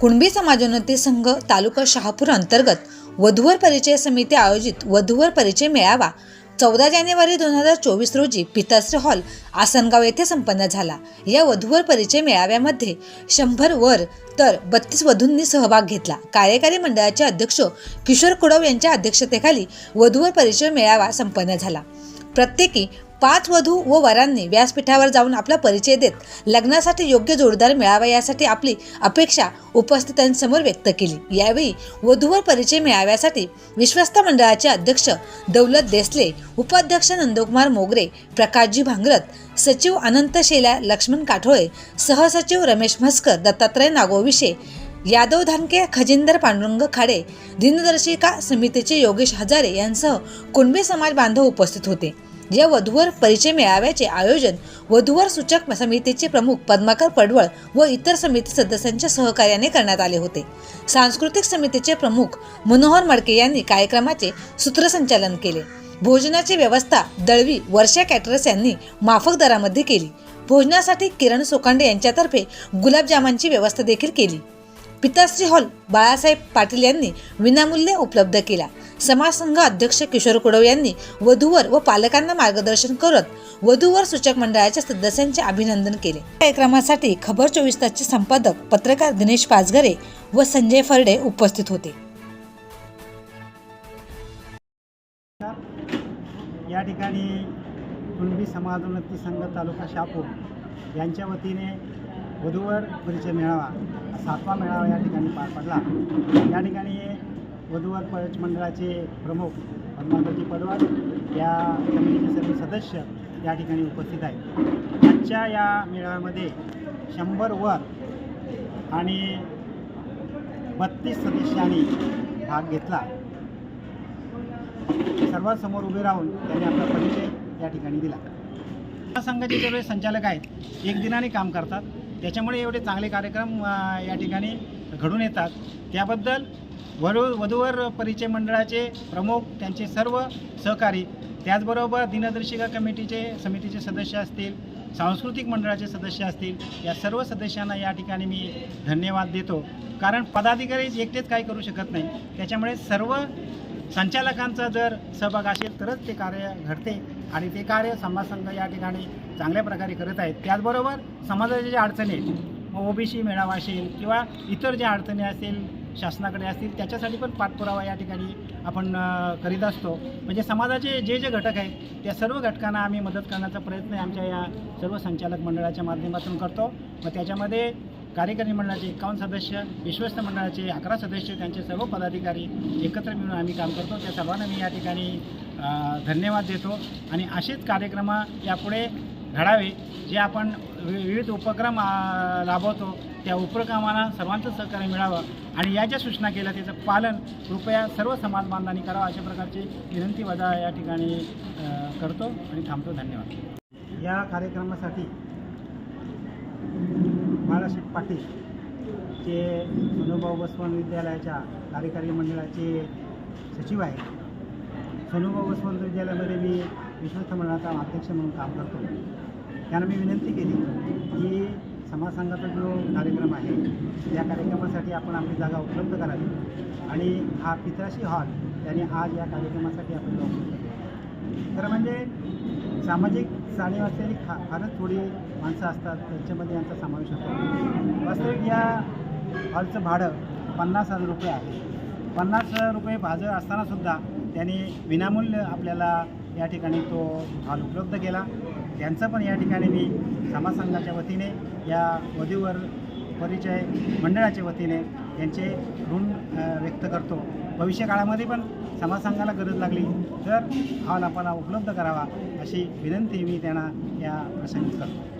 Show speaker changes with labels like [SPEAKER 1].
[SPEAKER 1] कुणबी समाजोन्नती संघ तालुका शहापूर अंतर्गत वधूवर परिचय समिती आयोजित वधूवर परिचय मेळावा चौदा जानेवारी दोन हजार चोवीस रोजी पिताश्री हॉल आसनगाव येथे संपन्न झाला. या वधूवर परिचय मेळाव्यामध्ये शंभर वर तर बत्तीस वधूंनी सहभाग घेतला. कार्यकारी मंडळाचे अध्यक्ष किशोर कुडव यांच्या अध्यक्षतेखाली वधूवर परिचय मेळावा संपन्न झाला. प्रत्येकी पाच वधू व वरांनी व्यासपीठावर जाऊन आपला परिचय देत लग्नासाठी योग्य जोडदार मिळावा यासाठी आपली अपेक्षा उपस्थितांसमोर व्यक्त केली. यावेळी वधूवर परिचय मिळाव्यासाठी विश्वस्त मंडळाचे अध्यक्ष दौलत देसले उपाध्यक्ष नंदकुमार मोगरे प्रकाशजी भांगरत सचिव अनंत शेला लक्ष्मण काठोळे सहसचिव रमेश म्हस्कर दत्तात्रय नागोविषे यादव धानके खजिंदर पांडुरंग खाडे दिनदर्शिका समितीचे योगेश हजारे यांसह कुणबी समाज बांधव उपस्थित होते. या वधूवर परिचय मेळाव्याचे आयोजन वधूवर सूचक समितीचे प्रमुख पद्माकर पडवळ व इतर समिती सदस्यांच्या सहकार्याने करण्यात आले होते. सांस्कृतिक समितीचे प्रमुख मनोहर मडके यांनी कार्यक्रमाचे सूत्रसंचालन केले. भोजनाची व्यवस्था दळवी वर्षा कॅटरस यांनी माफक दरामध्ये केली. भोजनासाठी किरण सोकांडे यांच्यातर्फे गुलाबजामांची व्यवस्था देखील केली. पिताश्री हॉल बाळासाहेब पाटील यांनी विनामूल्य उपलब्ध केला. समाजसंघ अध्यक्ष किशोर कुडव यांनी वधूवर व पालकांना मार्गदर्शन करत वधूवर सूचक मंडळाच्या सदस्यांचे अभिनंदन केले. कार्यक्रमासाठी खबर चोवीस तासचे संपादक पत्रकार दिनेश पाचघरे व संजय फरडे उपस्थित होते.
[SPEAKER 2] या ठिकाणी कुणबी समाजोन्नती संघ तालुका शापूर यांच्या वतीने वधूवर परिचय मेळावा सातवा मेळावा या ठिकाणी पार पडला. या ठिकाणी वधूवर परिचय मंडळाचे प्रमुख हनुमंतजी पडवार या कमिटीचे सर्व सदस्य या ठिकाणी उपस्थित आहेत. आजच्या या मेळाव्यामध्ये शंभर वर आणि बत्तीस सदस्यांनी भाग घेतला. सर्वांसमोर उभे राहून त्यांनी आपला परिचय या ठिकाणी दिला. संघाचे जे संचालक आहेत एक दिनाने काम करतात. त्याच्यामुळे एवढे चांगले कार्यक्रम या ठिकाणी घडून येतात. त्याबद्दल वधू वधूवर परिचय मंडळाचे प्रमुख त्यांचे सर्व सहकारी त्याचबरोबर दिनदर्शिका कमिटीचे समितीचे सदस्य असतील सांस्कृतिक मंडळाचे सदस्य असतील या सर्व सदस्यांना या ठिकाणी मी धन्यवाद देतो. कारण पदाधिकारी एकटेच काही करू शकत नाही. त्याच्यामुळे सर्व संचालकांचा जर सहभाग असेल तरच ते कार्य घडते आणि ते कार्य समाज संघ या ठिकाणी चांगल्या प्रकारे करत आहेत. त्याचबरोबर समाजाच्या ज्या अडचणी आहेत ओबीसी मेळावा असेल किंवा इतर ज्या अडचणी असतील शासनाकडे असतील त्याच्यासाठी पण पाठपुरावा या ठिकाणी आपण करीत असतो. म्हणजे समाजाचे जे जे घटक आहेत त्या सर्व घटकांना आम्ही मदत करण्याचा प्रयत्न आमच्या या सर्व संचालक मंडळाच्या माध्यमातून करतो. व त्याच्यामध्ये कार्यकारी मंडळाचे एकावन्न सदस्य विश्वस्त मंडळाचे अकरा सदस्य त्यांचे सर्व पदाधिकारी एकत्र मिळून आम्ही काम करतो. त्या सर्वांना मी या ठिकाणी धन्यवाद देतो. आणि असेच कार्यक्रम यापुढे घडावे जे आपण वि- विविध उपक्रम राबवतो त्या उपक्रमांना सर्वांचं सहकार्य मिळावं. आणि या ज्या सूचना केल्या त्याचं पालन कृपया सर्व समाज बांधवांनी करावं अशा प्रकारची विनंती वजा या ठिकाणी करतो आणि थांबतो. धन्यवाद. या कार्यक्रमासाठी बाळासाहेब पाटील जे सोनूभाऊ बसवंत विद्यालयाच्या कार्यकारी मंडळाचे सचिव आहेत. सोनूभाऊ बसवंत विद्यालयामध्ये मी विश्वस्त मंडळाचा अध्यक्ष म्हणून काम करतो. त्यांना मी विनंती केली की समाजसंघाचा जो कार्यक्रम आहे त्या कार्यक्रमासाठी आपण आपली जागा उपलब्ध करावी. आणि हा पित्राशी हॉल त्यांनी आज या कार्यक्रमासाठी आपल्याला उपलब्ध खरं म्हणजे सामाजिक जाणीव असलेली खा फारच थोडी माणसं असतात त्यांच्यामध्ये यांचा समावेश होतो. वास्तविक या हॉलचं भाडं पन्नास हजार रुपये आहे. पन्नास हजार रुपये भाजं असतानासुद्धा त्यांनी विनामूल्य आपल्याला या ठिकाणी तो हॉल उपलब्ध केला. त्यांचं पण या ठिकाणी मी समाज संघाच्या वतीने या वधूवर परिचय मंडळाच्या वतीने यांचे ऋण व्यक्त करतो. भविष्य काळामध्ये पण समाज संघाला गरज लागली तर हॉल आपल्याला उपलब्ध करावा अशी विनंती मी त्यांना या प्रसंगी करतो.